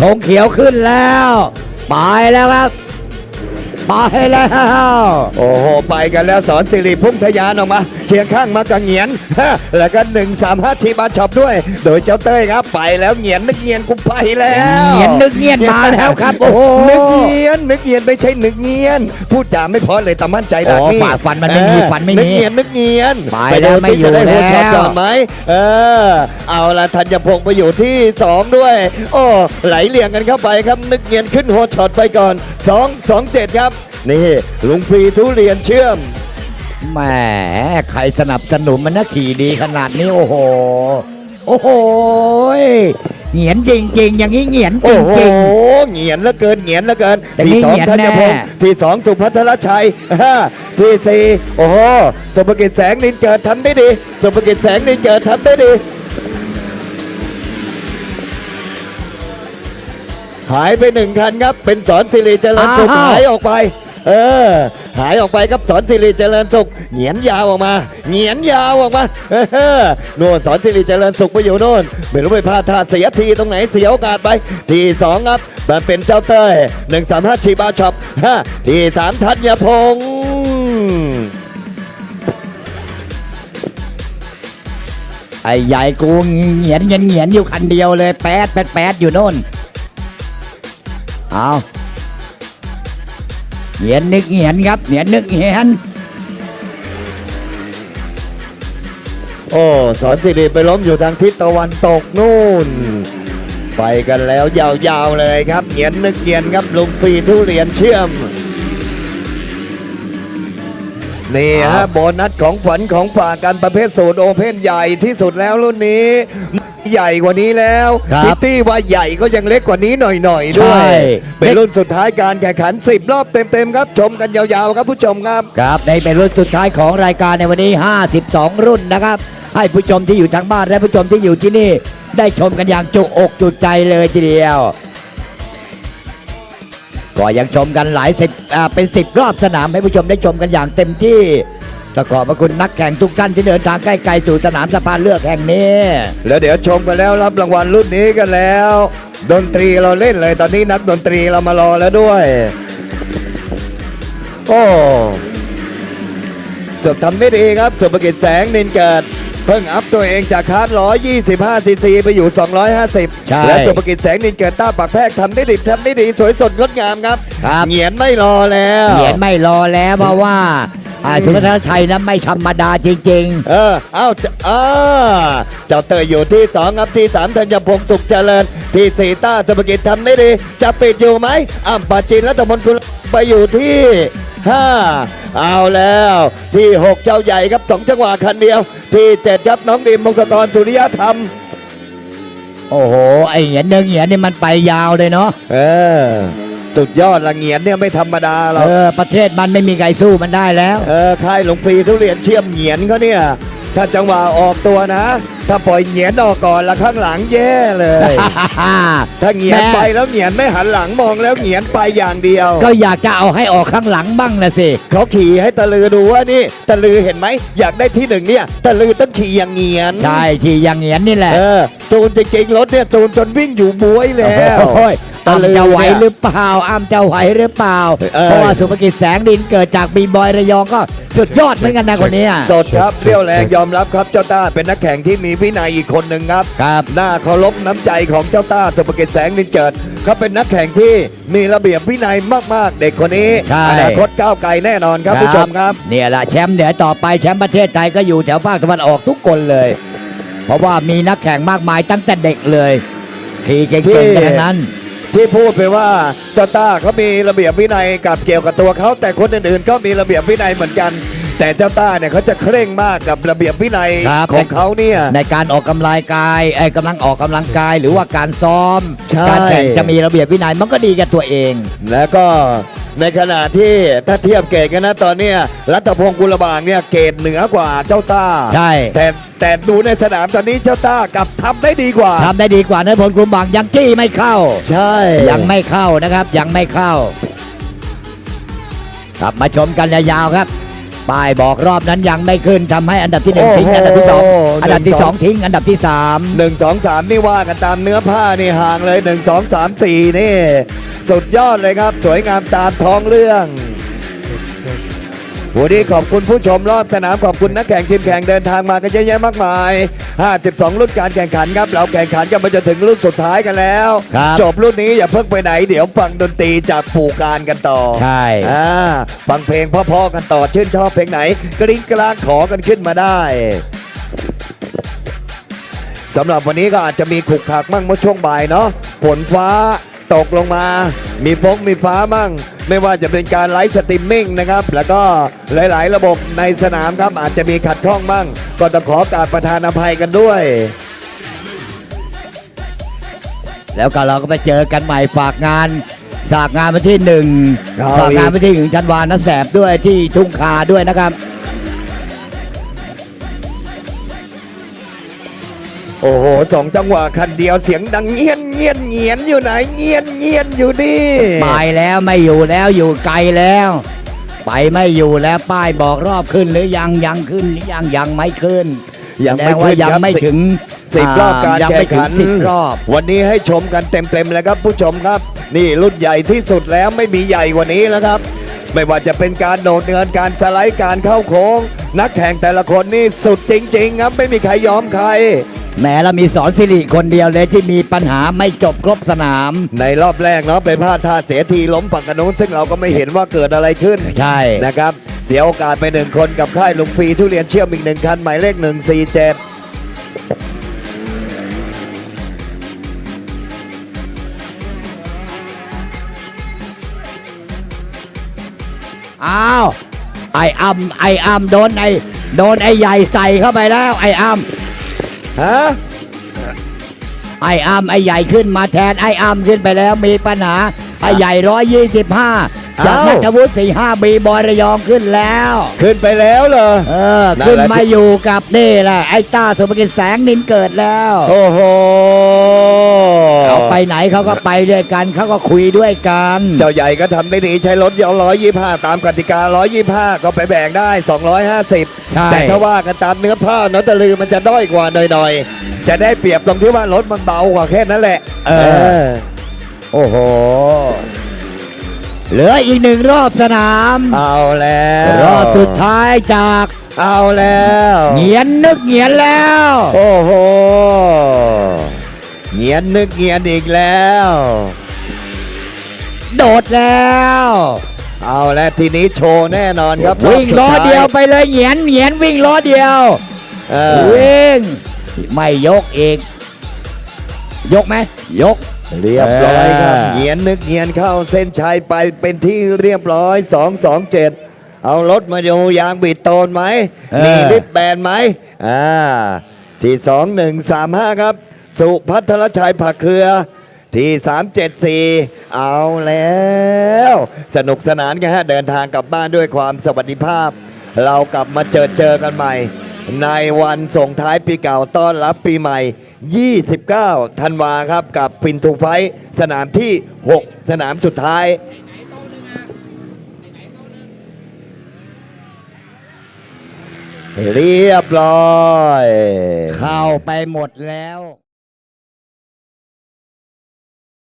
ธงเขียวขึ้นแล้ว ไปแล้วครับ ไปแล้ว โอ้โห ไปกันแล้วสอนสิริพุ่งทะยานออกมาเคียงข้างมากับเหงียนฮะแล้วก็หนึ่งสามห้าทีบาช็อปด้วย โดยเจ้าเต้ยครับไปแล้วเหงียนนึกเหงียนกูไปแล้วเหงียนนึกเงียนมาแล้วครับโอ้โหนึกเงียนนึกเงียนไม่ใช่นึกเงียนพูดจาไม่เพอเลยแต่มั่นใจหลักโอ้นี่ฝ่าฟันมันไม่มีเออฟันไม่มีนึกเงียนนึกเงียนไปแล้วไม่อยู่ปดูที่จะได้หัวช็อตแล้วก่อนไหมเออ เอาละธัญพงศ์ไปอยู่ที่สองด้วย โอ้ไหลเลี่ยงกันเข้าไปครับนึกเงียนขึ้นหัวช็อตไปก่อนสองสองเจ็ดครับ นี่ลุงฟรีทุเรียนเชื่อมแหมใครสนับสนุนมันนะขี่ดีขนาดนี้โอ้โห โอ้โหเหงียนจริงๆ อย่างนี้เหงียนจโอ้โหริง เหงียนเหลือเกินเหงียนเหลือเกินแต่ที่นี่สองเหงียนธัญพงศ์แน่ที่สองสุพัทรชัยห้าที่สี่โอ้โหสุภกิจแสงนินเกิดทำได้ดีสุภกิจแสงนินเกิดทำได้ดี หายไปหนึ่งคันครับ เป็นสอนสิริเจริญสุขอ้าวหายออกไป เออ หายออกไปครับสอนสิริเจริญสุขเหงียนยาวออกมาเหงียนยาวออกมาเออโน่นสอนสิริเจริญสุขไปอยู่โน่นไม่รู้ไปพลาดท่าเสียทีตรงไหนเสียโอกาสไป ทีสองครับมันเป็นเจ้าเต้ยหนึ่งสามห้าชีบาช็อปห้าทีสามธัญพงศ์ไอ้ใหญ่กูเหงียนเหงียนเหงียนอยู่คันเดียวเลยแป๊ดแป๊ดแป๊ดอยู่โน่น เอา เหงียนนึกเหงียนครับเหงียนนึกเหงียนโอ้สอนสิริไปล้มอยู่ทางทิศตะวันตกนู่น ไปกันแล้วยาวๆเลยครับเหงียนนึกเหงียนครับลุงปีทุเรียนเชื่อมนี่ฮะโบนัสของฝันของฝากกันประเภทสูตรโอเพนใหญ่ที่สุดแล้วรุ่นนี้ ใหญ่กว่านี้แล้วครับพิตตี้ว่าใหญ่ก็ยังเล็กกว่านี้หน่อยๆด้วยใช่เป็นรุ่นสุดท้ายการแข่งขัน 10 รอบเต็มๆครับ ชมกันยาวๆครับผู้ชมครับ ครับในเป็นรุ่นสุดท้ายของรายการในวันนี้ 52 รุ่นนะครับ ให้ผู้ชมที่อยู่ทางบ้านและผู้ชมที่อยู่ที่นี่ ได้ชมกันอย่างจุอกจุใจเลยทีเดียว ก็ยังชมกันหลายสิบอ่าเป็นสิบรอบสนามให้ผู้ชมได้ชมกันอย่างเต็มที่ ก็ขอบพระคุณนักแข่งทุกท่านที่เดินทางใกล้ๆสู่สนามสะพานเลือกแห่งนี้ แล้วเดี๋ยวชมกันแล้วรับรางวัลรุ่นนี้กันแล้ว ดนตรีเราเล่นเลยตอนนี้นักดนตรีเรามารอแล้วด้วย โอ้สุดทำได้ดีครับสุภกิจแสงนินเกิดเพิ่งอัพตัวเองจากคาร์ด125ซีซีไปอยู่ 250 ใช่และสุภกิจแสงนินเกิดต้าปากแพรกทำได้ดีทำได้ดีสวยสดงดงามครับ ครับ เหงียนไม่รอแล้ว เหรียญไม่รอแล้วเพราะว่า อ่าสุพัฒนชัยนั้นไม่ธรรมดาจริงๆเออ เอ้าจะอ่าเจ้าเตยอยู่ที่สองครับที่สามธัญพงศ์สุขเจริญ ที่สี่ต้าสุภกิจทำได้ดี จะปิดอยู่ไหมอ้ำปาจินและตะมนกุลไปอยู่ที่ห้าเอาแล้ว ที่หกเจ้าใหญ่ครับสองจังหวะคันเดียว ที่เจ็ดครับน้องดิมมงคลกรสุริยธรรมโอ้โห ไอ้เหงียนเนืองเหงียนนี่มันไปยาวเลยเนาะ เออ สุดยอดละเงียนเนี่ยไม่ธรรมดาหรอกเออประเทศมันไม่มีใครสู้มันได้แล้ว เออค่ายหลวงปีทุเรียนเชื่อมเหงียนเขาเนี่ย ถ้าจังหวะออกตัวนะ ถ้าปล่อยเหงียนออกก่อนละข้างหลังแย่เลย ถ้าเหงียนแม่ไปแล้วเหงียนไม่หันหลังมองแล้วเหงียนไปอย่างเดียว ก็อยากจะเอาให้ออกข้างหลังบ้างนะสิเขาขี่ให้ตะลือดูว่านี่ตะลือเห็นไหมอยากได้ที่หนึ่งเนี่ยตะลือต้องขี่อย่างเหงียนใช่ที่อยังเหงียนนี่แหละเออจูนจริงๆรถเนี่ยจูนจนวิ่งอยู่บวยแล้วโอ้ย ตะอ้ำลือจะไหวเนี่ยหรือเปล่าอ้ำจะไหวหรือเปล่า เออเพราะว่าสุภกิจแสงดินเกิดจากบีบอยระยองก็สุดยอดเหมือนกันนะคนเนี้ย สดครับเรี่ยวแรงยอมรับครับเจ้าต้าเป็นนักแข่งที่มีวินัยอีกคนหนึ่งครับครับหน้าเคารพน้ำใจของเจ้าต้าสุภกิจแสงนินเจิดเขาเป็นนักแข่งที่มีระเบียบวินัยมากๆ เด็กคนนี้ใช่ อนาคตก้าวไกลแน่นอนครับผู้ชมครับ เนี่ยแหละแชมป์เดี๋ยวต่อไปแชมป์ประเทศไทยก็อยู่แถวภาคตะวันออกทุกคนเลย เพราะว่ามีนักแข่งมากมายตั้งแต่เด็กเลยขี่เก่งๆกันทั้งนั้น ที่พูดไปว่าเจ้าต้าเขามีระเบียบวินัยกับเกี่ยวกับตัวเขาแต่คนอื่นๆ ก็มีระเบียบวินัยเหมือนกัน แต่เจ้าต้าเนี่ยเขาจะเคร่งมากกับระเบียบวินัยครับของเขาเนี่ย ในการออกกำลังกายไอ้ยกำลังออกกำลังกายหรือว่าการซ้อม ใช่ การแข่งจะมีระเบียบวินัยมันก็ดีกับตัวเอง แล้วก็ ในขณะที่ถ้าเทียบเกรดกันนะตอนเนี้ยรัตพงศ์กุลบางเนี่ยเกรดเหนือกว่าเจ้าต้าใช่ แต่แต่ดูในสนามตอนนี้เจ้าต้ากลับทำได้ดีกว่า ทำได้ดีกว่านะพลกรุมบางยังจี้ไม่เข้า ใช่ยังไม่เข้านะครับยังไม่เข้า กลับมาชมกันยาวๆครับ ป้ายบอกรอบนั้นยังไม่ขึ้นทำให้อันดับที่หนึ่งทิ้งอันดับที่สองโอ้โหอันดับที่หนึ่งสสอองงทิ้งอันดับที่สามหนึ่งสองสามนี่ว่ากันตามเนื้อผ้านี่ห่างเลยหนึ่งสองสามสี่นี่ สุดยอดเลยครับ สวยงามตามท้องเรื่อง วันนี้ขอบคุณผู้ชมรอบสนามขอบคุณนักแข่งทีมแข่งเดินทางมากันเยอะแยะมากมาย 52 รุ่นการแข่งขันครับเราแข่งขันกันมาจนถึงรุ่นสุดท้ายกันแล้วครับจบรุ่นนี้อย่าเพิ่งไปไหนเดี๋ยวฟังดนตรีจากปู่การกันต่อ ใช่อ่าฟังเพลงพ่อๆกันต่อชื่นชอบเพลงไหน กริ้งกลางขอกันขึ้นมาได้สำหรับวันนี้ก็อาจจะมีขลุกขลักมั่งเมื่อช่วงบ่ายเนาะฝนฟ้าตกลงมา มีฟงมีฟ้ามั่ง ไม่ว่าจะเป็นการไลฟ์สตรีมมิ่งนะครับ แล้วก็หลายๆ ระบบในสนามครับ อาจจะมีขัดข้องมั่งก็ต้องขอการประทานอภัยกันด้วย แล้วก็เราก็ไปเจอกันใหม่ฝากงานฝากงานวันที่หนึ่งเอาฝากงานอีกวันที่หนึ่งธันวานะแสบด้วยที่ทุ่งคาด้วยนะครับ อ้โหสองจังหวะคันเดียวเสียงดังเงียนเงียนเงียนอยู่ไหนเงียนเงียนอยู่นี่ไปแล้วไม่อยู่แล้วอยู่ไกลแล้ว ไปไม่อยู่แล้วป้ายบอกรอบขึ้นหรือยังยังขึ้นหรือยังยังไม่ขึ้นยังไม่แสดว่าขึ้นยังครับไม่ถึงสิบรอบการยังแข่ไม่งถึงขันสิบรอบ วันนี้ให้ชมกันเต็มๆเลยครับผู้ชมครับ นี่รุ่นใหญ่ที่สุดแล้วไม่มีใหญ่กว่านี้แล้วครับ ไม่ว่าจะเป็นการโดดเนินการสไลด์การเข้าโค้ง นักแข่งแต่ละคนนี่สุดจริง ๆ ครับไม่มีใครยอมใคร แหมเรามีสอนสิริคนเดียวเลยที่มีปัญหาไม่จบครบสนาม ในรอบแรกเนาะไปพลาดท่าเสียทีล้มฝั่งกระนุนซึ่งเราก็ไม่เห็นว่าเกิดอะไรขึ้นใช่นะครับ เสียโอกาสไปหนึ่งคนกับค่ายลุงฟรีทุเรียนเชื่อมอีกหนึ่งคันหมายเลขหนึ่งสี่เจ็ดอ้าวไอ้อ้ำไอ้อ้ำโดนไอ้โดนไอ้ใหญ่ใส่เข้าไปแล้วไอ้อ้ำ ฮะไอ้อ้ำไอ้ใหญ่ขึ้นมาแทนไอ้อ้ำขึ้นไปแล้วมีปัญหาไอ้ใหญ่ร้อยยี่สิบห้าจากอ้าวนัทวุฒิสี่ห้าบีบอยระยองขึ้นแล้ว ขึ้นไปแล้วเหรอเออนั่นแหละขึ้นมาอยู่กับนี่แหละไอ้ต้าสุภกิจแสงนินเกิดแล้ว โอ้โห เขาไปไหนเขาก็ไปด้วยกันเขาก็คุยด้วยกัน เจ้าใหญ่ก็ทำได้ดีใช้รถยนต์ร้อยยี่ห้าตามกติการ้อยยี่ห้าก็ไปแบ่งได้250ใช่แต่ถ้าว่ากันตามเนื้อผ้าเนอะตะลือมันจะด้อยกว่าหน่อยๆ จะได้เปรียบตรงที่ว่ารถมันเบากว่าแค่นั้นแหละ เออ โอ้โห เหลืออีกหนึ่งรอบสนาม เอาแล้วรอบสุดท้ายจากเอาแล้ว เหงียนนึกเหงียนแล้ว โอ้โห เงียนนึกเงียนอีกแล้ว โดดแล้ว เอาแล้วทีนี้โชว์แน่นอนครับวิ่งล้อรบสุท้าเดียวไปเลยเหงียนเหงียนวิ่งล้อเดียวเออวิ่งไม่ยกอีก ยกไหมยกเรียบร้อยครับเออเงียนนึกเงียนเข้าเส้นชัยไปเป็นที่เรียบร้อย 227 เอารถมาดูยางบิดโตนไหมเออมีลิฟต์แบนไหมอ่าที่ 2135 ครับ สุพัทรชัยผักเครือที่ 374 เอาแล้ว สนุกสนานกันฮะ เดินทางกลับบ้านด้วยความสวัสดิภาพ เรากลับมาเจอเจอกันใหม่ ในวันส่งท้ายปีเก่าต้อนรับปีใหม่ 29 ธันวาครับ กับปินทูไฟสนามที่ 6 สนามสุดท้ายเรียบร้อย เข้าไปหมดแล้ว